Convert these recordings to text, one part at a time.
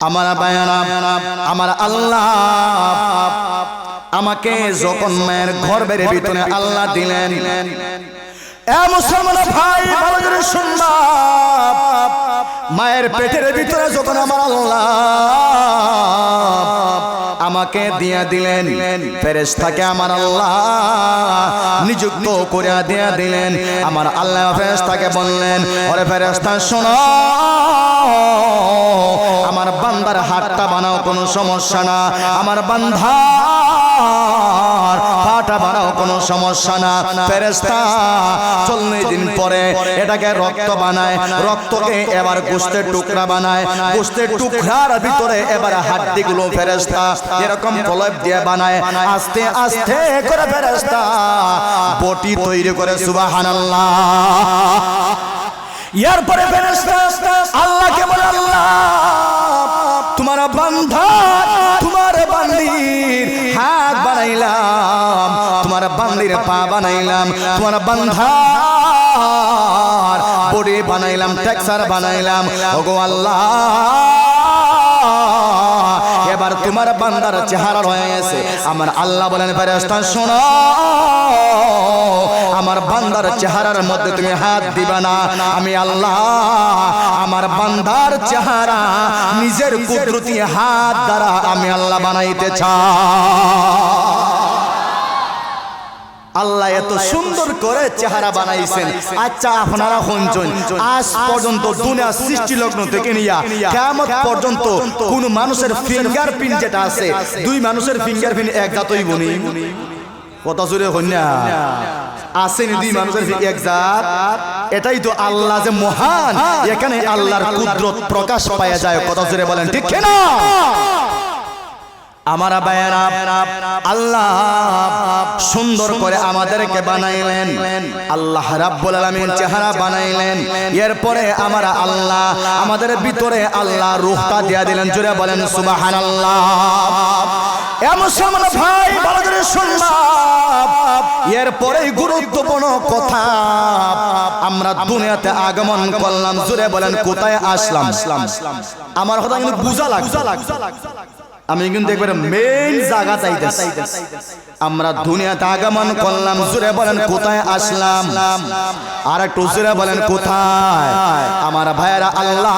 আমার বায়ানা আমার আল্লাহ আমাকে যখন মায়ের ঘর বেড়ে ভিতরে আল্লাহ দিলেন এ মুসলমান ভাই ভালো করে শুনবা মায়ের পেটের ভিতরে যখন আমার আল্লাহ আমাকে দিয়া দিলেন ফেরেশতাকে আমার আল্লাহ নিযুক্ত করে দিয়া দিলেন আমার আল্লাহ ফেরেশতাকে বললেন ওরে ফেরেশতা শোনো বান্দার হাতটা বানাও, কোনো সমস্যা না। আমার বান্ধার পাটা বানাও, কোনো সমস্যা না। ফেরেস্তা চল্লিশ দিন পরে এটাকে রক্ত বানায়, রক্তকে এবার গোস্তের টুকরা বানায়, গোস্তের টুকরার ভিতরে এবার হাড্ডিগুলো ফেরেস্তা এরকম প্রলেপ দিয়ে বানায়। আস্তে আস্তে করে ফেরেস্তা বটি তৈরি করে, সুবাহানাল্লাহ। এরপরে ফেরেশতা আল্লাহকে বলে, আল্লাহ! বান্ধা, তোমার বান্দির হাত বানাইলাম তোমার বান্দির পা বানাইলাম, তোমার বান্ধার বডি বানাইলাম টেক্সার বানাইলাম। ওগো আল্লাহ, এবার তোমার বান্দার চেহারা রয়ে গেছে। আমার আল্লাহ বলেন, ফেরেশতা, শোনো। আমার বান্দার চেহারার মধ্যে তুমি হাত দিবা না। আমি আল্লাহ, আমার বান্দার চেহারা নিজের কুদরতি হাত দ্বারা আমি আল্লাহ বানাইতে চাই। আল্লাহ এত সুন্দর করে চেহারা বানাইছেন। আচ্ছা আপনারা শুনছেন, আজ পর্যন্ত দুনিয়া সৃষ্টি লগ্ন থেকে নিয়া কেমন পর্যন্ত কোন মানুষের ফিঙ্গার প্রিন্ট যেটা আছে, দুই মানুষের ফিঙ্গার প্রিন্ট এক জাতই বনি। কথা জুড়ে হন্যা আসেনি দুই মানুষের এক জাত। এটাই তো আল্লাহ যে মহান। এখানে আল্লাহর কুদরত প্রকাশ পাওয়া যায়। কথা জোরে বলেন ঠিক না আমার বায়না আল্লাহ সুন্দর করে আমাদেরকে বানাইলেন। আল্লাহ রাব্বুল আলামিন চেহারা বানাইলেন। এরপরে আমার আল্লাহ, আমাদের ভিতরে আল্লাহ রূহটা দিয়া দিলেন। জোরে বলেন, সুবহানাল্লাহ। এ মুসলমান ভাই এরপরে গুরুত্বপূর্ণ কথা, আমরা দুনিয়াতে আগমন করলাম। জোরে বলেন, কোথায় আসলাম? আমার কথা কিন্তু বুঝা লাগছে আমি কিন্তু একবার মেইন জায়গা চাইতেছি আমরা দুনিয়াতে আগমন করলাম। জুড়ে বলেন কোথায় আসলাম? আর একটু জুড়ে বলেন কোথায়? আমার ভাইয়েরা আল্লাহ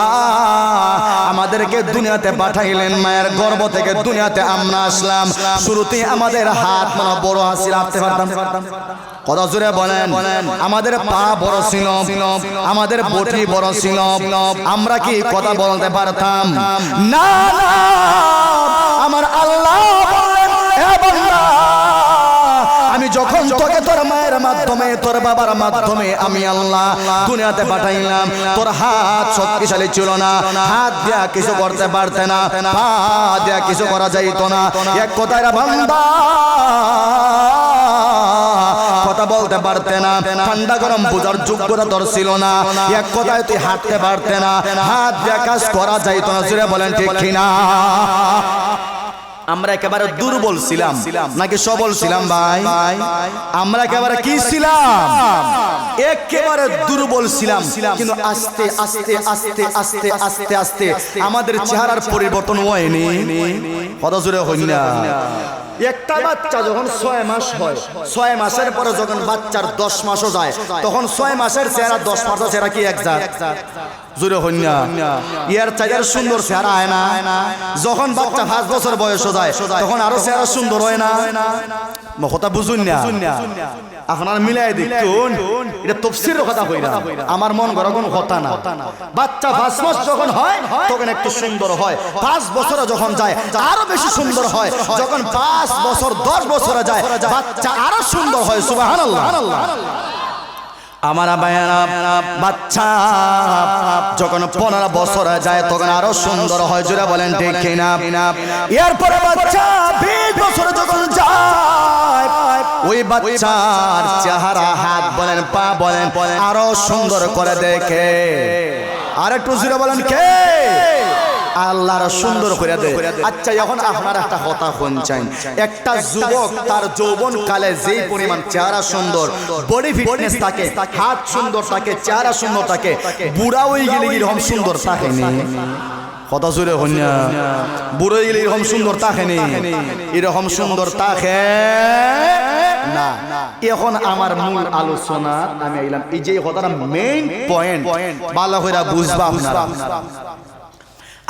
আমাদেরকে দুনিয়াতে পাঠাইলেন। মায়ের গর্ব থেকে দুনিয়াতে আমরা আসলাম। শুরুতে আমাদের হাত মানে বড় হাসি রাখতে পারতাম। কথা জুড়ে বলেন? আমাদের পা বড় ছিল। আমাদের বটি বড় ছিল। আমরা কি কথা বলতে পারতাম? না না! আমার আল্লাহ বললেন "এ বান্দা, আমি যখন তোকে তোর মায়ের মাধ্যমে তোর বাবার মাধ্যমে আমি আল্লাহ দুনিয়াতে পাঠাইলাম তোর হাত শক্তিশালী ছিল না। হাত দেয়া কিছু করতে পারতে না পা দেয়া কিছু করা যাইতো না। এক কথায় বান্দা পারতে না। ঠান্ডা গরম বুঝার যোগ্যতা তোর ছিল না। এক কথায় তুই হাঁটতে পারতে না। হাত দিয়ে কাজ করা যাইতো না। জুড়ে বলেন, ঠিক কিনা? আমরা একেবারে দুর্বল ছিলাম। নাকি সবল ছিলাম ভাই? আমরা একেবারে কি ছিলাম? একেবারে দুর্বল ছিলাম। কিন্তু আস্তে আস্তে আস্তে আস্তে আস্তে আস্তে আমাদের চেহারার পরিবর্তন হয়নি। কত জোরে হই না। একটা বাচ্চা যখন ছয় মাস হয় ছয় মাসের পরে যখন বাচ্চার দশ মাসও যায় তখন ছয় মাসের চেহারা দশ মাসের চেহারা কি এক যায় ইয়ার সুন্দর চেহারা হয় না। যখন বাচ্চা পাঁচ বছর বয়স যায় তখন আরও চেহারা সুন্দর হয় না। কথা বুঝুন না। আপনার মিলাই দেখুন এটা কথা কই না আমার মন কথা না। বাচ্চা পাঁচ মাস যখন হয়, তখন একটু সুন্দর হয়। পাঁচ বছরে যখন যায়, আরও বেশি সুন্দর হয়। যখন পাঁচ বছর, দশ বছরে যায়, বাচ্চা আরও সুন্দর হয় আমার বাচ্চা, যখন পনেরো বছর যায়, তখন আরও সুন্দর হয়। বলেন ঠিক এরপরে বাচ্চা, বিশ বাচ্চার চেহারা, হাত বলেন, পা বলেন, আরও সুন্দর করে দেখে। আর একটু জোরে বলেন, কে? আল্লাহর সুন্দর করে দেয় আচ্ছা এখন আপনার একটা কথা শুনছেন। একটা যুবক তার যৌবন কালে যেই পরিমাণ চেহারা সুন্দর বডি ফিটনেস থাকে, হাত সুন্দর থাকে, চেহারা সুন্দর থাকে, বুড়া হয়ে গেলে এরকম সুন্দর থাকে কথা জোরে হন্যা বুড়ো গেলে এরকম সুন্দর তাকেনি এরকম সুন্দর তাকে না। এখন আমার মূল আলোচনা, আমি আইলাম এই যে কথাটা মেইন পয়েন্ট ভালো করে বুঝবা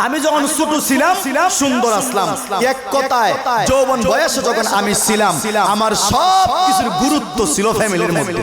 আমি যখন ছোট ছিলাম, সুন্দর আসলাম। এক কথায়, যৌবন বয়সে যখন আমি ছিলাম, আমার সব কিছুর গুরুত্ব ছিল ফ্যামিলির মধ্যে।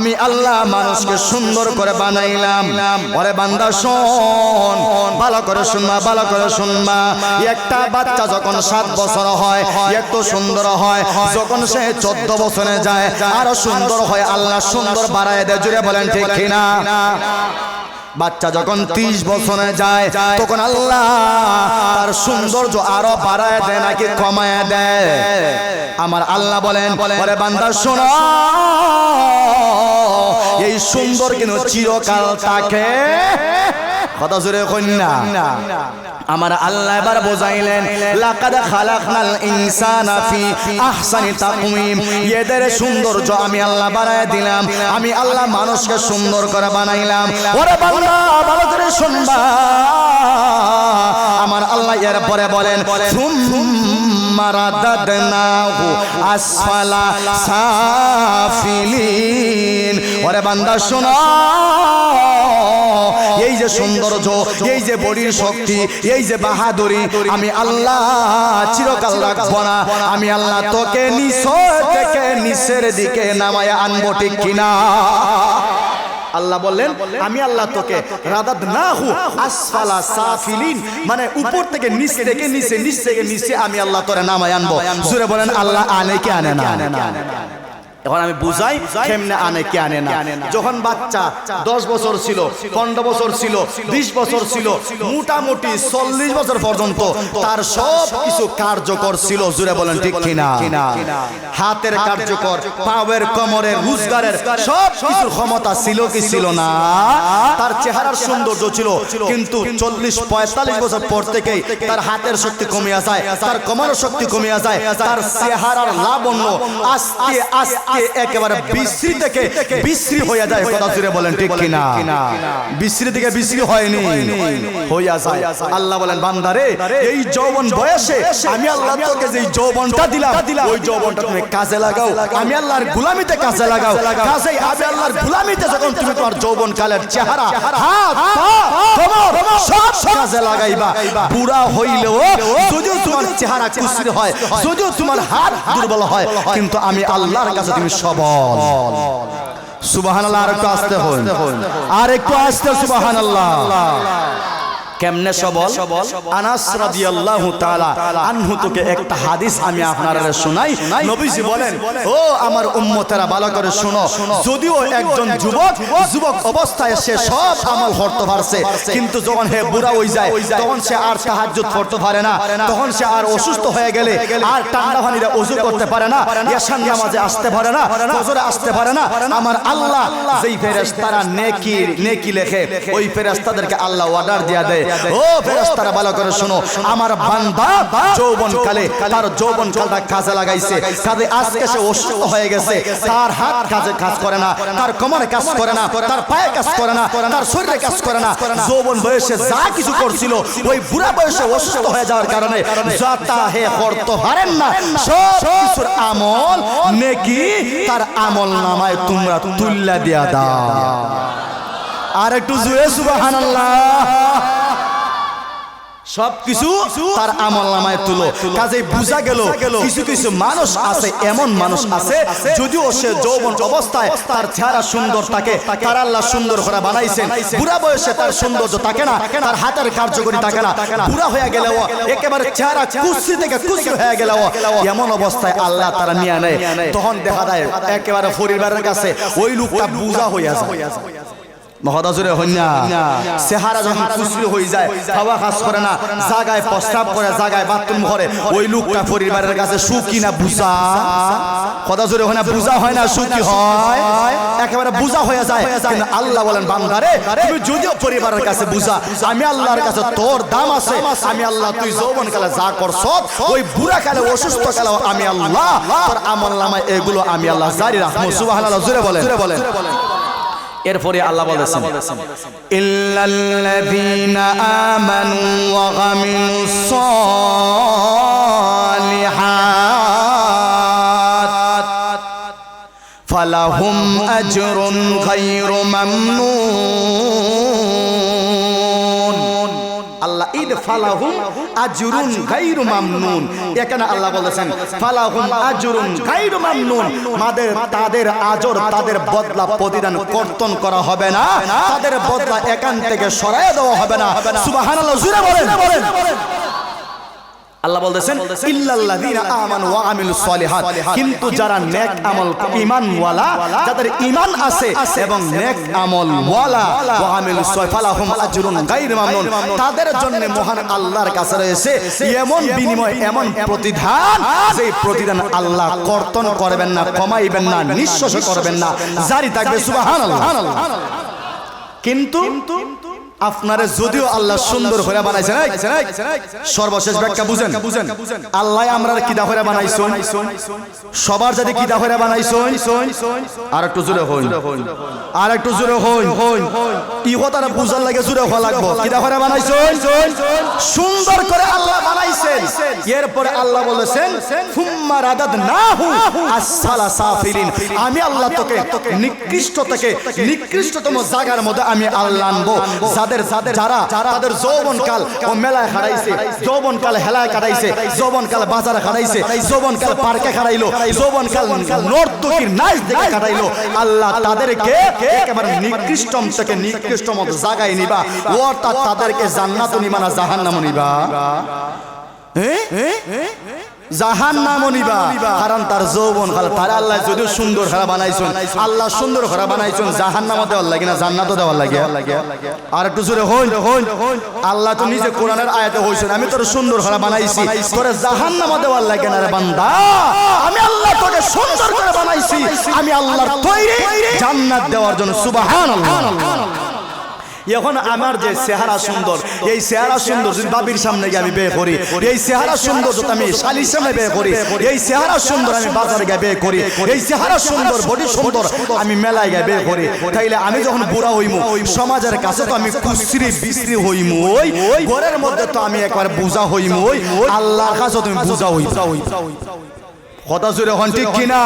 আমি আল্লাহ মানুষকে সুন্দর করে বানাইলাম। ওরে বান্দা শোন। ভালো করে শুনবা ভালো করে শুনবা একটা বাচ্চা যখন সাত বছর হয় একটু সুন্দর হয় যখন সে চোদ্দ বছরে যায় আরও সুন্দর হয় আল্লাহ সুন্দর বাড়ায় দেয়। জুড়ে বলেন ঠিক কিনা? বাচ্চা যখন ত্রিশ বছরে যায় তখন আল্লাহ তার সৌন্দর্য আরও বাড়ায় দেয় নাকি কমায় দেয়। আমার আল্লাহ বলেন বলে বান্দা শোনো এই সুন্দর কিন্তু চিরকাল তাকে কথা জোরে কন্যা। আমার আল্লাহ এবার বোঝাইলেন, লাকাদ খালাকনাল ইনসানা ফি আহসানি তাকওয়িম। এদের সৌন্দর্য আমি আল্লাহ বানায় দিলাম, আমি আল্লাহ মানুষকে সুন্দর করে বানাইলাম। ওরে ভালো করে শুনবা। আমার আল্লাহ এর পরে বলেন, সুম্মা রাদাদনাহু আসফালা সাফিলিন। ওরে বান্দা, শোনো। এই যে সৌন্দর্য এই যে বডির শক্তি এই যে বাহাদুরি আমি আল্লাহ চিরকাল রাখব না। আমি আল্লাহ তোকে নিচ থেকে নিচের দিকে নামায় আনব ঠিক কিনা? আল্লাহ বললেন আমি আল্লাহ তোকে রাদাদ না হু আসফালা সাফিলিন মানে উপর থেকে নিচ থেকে নিচে নিচ থেকে নিচে আমি আল্লাহ তোরে নামায় আনব। জুড়ে বলেন আল্লাহ আনে কি আনে না? এখন আমি বুঝাই কেমনে আনে কে আনে না। যখন বাচ্চা দশ বছর ছিল, পনেরো বছর ছিল, বিশ বছর ছিল, মোটামুটি চল্লিশ বছর পর্যন্ত তার সব কিছু কার্যকর ছিল, জুড়ে বলেন, ঠিক কিনা? হাতের কার্যকর, পাওয়ের কমরের রোজগারের সব কিছুর ক্ষমতা ছিল কি ছিল না? তার চেহারার সৌন্দর্য ছিল, কিন্তু চল্লিশ, পঁয়তাল্লিশ বছর পর থেকেই তার হাতের শক্তি কমিয়া যায় তার কমানোর শক্তি কমিয়া যায় তার চেহারার লাবণ্য আস্তে আস্তে একেবারে বিশ্রী থেকে বিশ্রী হয়ে যায় কথা জুড়ে বলেন, ঠিক কিনা? বিশ্রী থেকে বিশ্রী হয়নি। হইয়া যায়। আল্লাহ বলেন বান্দারে এই যৌবন বয়সে আমি আল্লাহ তোকে যে যৌবনটা দিলাম, ওই যৌবনটা তুমি কাজে লাগাও। আমি আল্লাহর গুলামিতে কাজে লাগাও। কাজে আমি আল্লাহর গুলামিতে যখন তুমি তোমার যৌবন কালের চেহারা, হাত কোমর, সব কাজে লাগাইবা। বুড়া হইলেও যদিও তোমার চেহারা কুসরি হয়, যদিও তোমার হাত দুর্বল হয়, কিন্তু আমি আল্লাহর কাছে তুমি সবল। সুবাহ আর একটু আসতে হন। আর একটু আসতে সুবহানাল্লাহ। কেমনে সবল? আনাস রাদিয়াল্লাহু তাআলা আনহু থেকে একটা হাদিস আমি আপনারা শোনাই। নবীজি বলেন, ও আমার উম্মতেরা, ভালো করে শুনো। যদিও একজন যুবক যুবক অবস্থায় সে সব আমল করতে পারছে, কিন্তু যখন হে বুড়া হয়ে যায়, তখন সে আর তাহাজ্জুদ পড়তে পারে না। তখন সে আর অসুস্থ হয়ে গেলে আর ঠান্ডা পানিতে ওযু করতে পারে না ইয়াসান নামাজে আসতে পারে না, ফজরে আসতে পারে না। আমার আল্লাহ যেই ফেরেশতারা নেকি নেকি লেখে, ওই ফেরেশতাদেরকে আল্লাহ অর্ডার দিয়া দেয়। ও ফেরেশতারা ভালো করে শোনো। আমার বান্দা যৌবন কালে তার যৌবন কালটা কাজে লাগাইছে। কাজে আজকে সে অসুস্থ হয়ে গেছে। তার হাত কাজে কাজ করে না। তার কোমরে কাজ করে না। তার পায়ে কাজ করে না। তার শরীরে কাজ করে না। যৌবন বয়সে যা কিছু করছিল ওই বুড়া বয়সে অসুস্থ হয়ে যাওয়ার কারণে যাতা হে করতে পারেন না। সব কিছুর আমল নেকি তার আমল নামায় তোমরা তুল্লা দিয়া দাও। আর একটু জুয়ে সুবহানাল্লাহ। সব কিছু তার আমল নামায় তুলো। কাজে বুঝা গেল, কিছু কিছু মানুষ আছে, এমন মানুষ আছে, যদিও সে যৌবন অবস্থায় তার চেহারা সুন্দর থাকে, তার আল্লাহ সুন্দর করে বানাইছেন। বুড়া বয়সে তার সৌন্দর্য থাকে না, তার হাতের কার্যকরী থাকে না। বুড়া হয়ে গেলেও একেবারে চেহারা কুসি থেকে কুসি হয়ে গেলেও এমন অবস্থায় আল্লাহ তারা নিয়ে নেয়। তখন দেখা যায় একেবারে পরিবারের কাছে ওই লোকটা বুঝা হইয়া যায়। মহদাজুরে হই না। চেহারা যখন কুচরি হয়ে যায় খাওয়া কাজ করে না জাগায় প্রস্তাব করে জাগায় বাথরুম করে ওই লোকটা পরিবারের কাছে সুখী না বুঝা? কথা জোরে হয় না বুঝা হয় না সুখী হয়। একেবারে বুঝা হয়ে যায়। কিন্তু আল্লাহ বলেন বান্দারে তুমি যদিও পরিবারের কাছে বুঝা আমি আল্লাহর কাছে তোর দাম আছে আমি আল্লাহ তুই যৌবন কালে যা করছ ওই বুড়া কালে অসুস্থ কালে আমি আল্লাহ তোর আমল নামায় এগুলো আমি আল্লাহ জারি রাখব। সুবহানাল্লাহ জোরে বলেন। জোরে বলেন। এরপরে আল্লাহ বলেছেন ইল্লাল্লাযীনা আমানু ওয়া গামিলুস সালিহাত ফালাহুম আজরুন গায়রু মামনুন আল্লাহ ইদ ফালাহুম আজরুন গায়রু মামনুন। এখানে আল্লাহ বলেছেন ফালাহুম আজরুন গায়রু মামনুন। মাদের তাদের আজর তাদের বদলা প্রতিদান কর্তন করা হবে না। তাদের বদলা এখান থেকে সরায় দেওয়া হবে না। সুবহানাল্লাহ জুড়ে বলেন। আল্লাহ বলতেছেন ইল্লাল্লাযীনা আমানু ওয়া আমিলুস সলিহাত। কিন্তু যারা নেক আমল ঈমান ওয়ালা যাদের ঈমান আছে এবং নেক আমল ওয়ালা ওয়া আমিলুস সলিহালাহুম আজরুন গায়রু মামনুন। তাদের জন্য মহান আল্লাহর কাছে রয়েছে এমন বিনিময় এমন প্রতিদান যে প্রতিদান আল্লাহ কর্তন করবেন না কমাইবেন না নিঃশ্বাস করবেন না। জারি থাকবে সুবহানাল্লাহ। কিন্তু আপনারে যদিও আল্লাহ সুন্দর করে বানাইছেন এই, সর্বশেষ ব্যাখ্যা বুঝেন? আল্লাহ আমরা কিদা করে বানাইছেন। সবার যদি কিদা করে বানাইছেন আর একটু জোরে হইন। আর একটু জোরে হইন। হইন। ইহো তারা বুঝার লাগে জোরে হওয়া লাগবো। কিদা করে বানাইছেন? সুন্দর করে আল্লাহ বানাইছেন। এরপরে আল্লাহ বলেছেন ফুম্মা রাদাদ নাহু আসসালা সাফিলিন। আমি আল্লাহ তোকে নিকৃষ্ট থেকে নিকৃষ্টতম জায়গার মধ্যে আমি আল্লাহ আনব। যাদের যাদের যারা তাদের যৌবন কাল ও মেলায় হারাইছে যৌবন কাল হেলায় কাটাইছে যৌবন কাল বাজারে হারাইছে যৌবন কাল পার্কে হারাইলো যৌবন কাল নর্তকীর নাচ দেখে কাটাইলো আল্লাহ তাদেরকে একেবারে নিকৃষ্টম থেকে নিকৃষ্টম জায়গায় নিবা। অর্থাৎ তাদেরকে জান্নাত নিবা। না জাহান্নাম নিবা জাহান নাম নিবা কারণ তার যৌবন কাল তার আল্লাহ যদিও সুন্দর খেলা বানাইছেন আল্লাহ সুন্দর খেলা বানাইছেন জাহান নামও দেওয়ার লাগে না জান্নাতও দেওয়ার লাগে। আর একটু জোরে হইন হইন আল্লাহ তো নিজে কোরআনের আয়াতে হইছেন আমি তোর সুন্দর খেলা বানাইছি। তোরে জাহান নামও দেওয়ার লাগে না রে বান্দা। আমি আল্লাহ তোকে সুন্দর করে বানাইছি। আমি আল্লাহর তৈরি। জান্নাত দেওয়ার জন্য সুবহানাল্লাহ। এখন আমার যে চেহারা সুন্দর এই চেহারা সুন্দর যদি বাবির সামনে গিয়ে আমি বিয়ে করি এই চেহারা সুন্দর যদি আমি শালির সামনে বিয়ে করি এই চেহারা সুন্দর আমি বাজারে গিয়ে বিয়ে করি এই চেহারা সুন্দর বডি সুন্দর আমি মেলায় গিয়ে বিয়ে করি তাইলে আমি যখন বুড়া হইমু সমাজের কাছে তো আমি কুশ্রী বিশ্রী হইমু ওই ঘরের মধ্যে তো আমি একবার বোঝা হইমু ওই আল্লাহর কাছে তুমি বুঝা হই কথা জুড়ে হন ঠিক কিনা?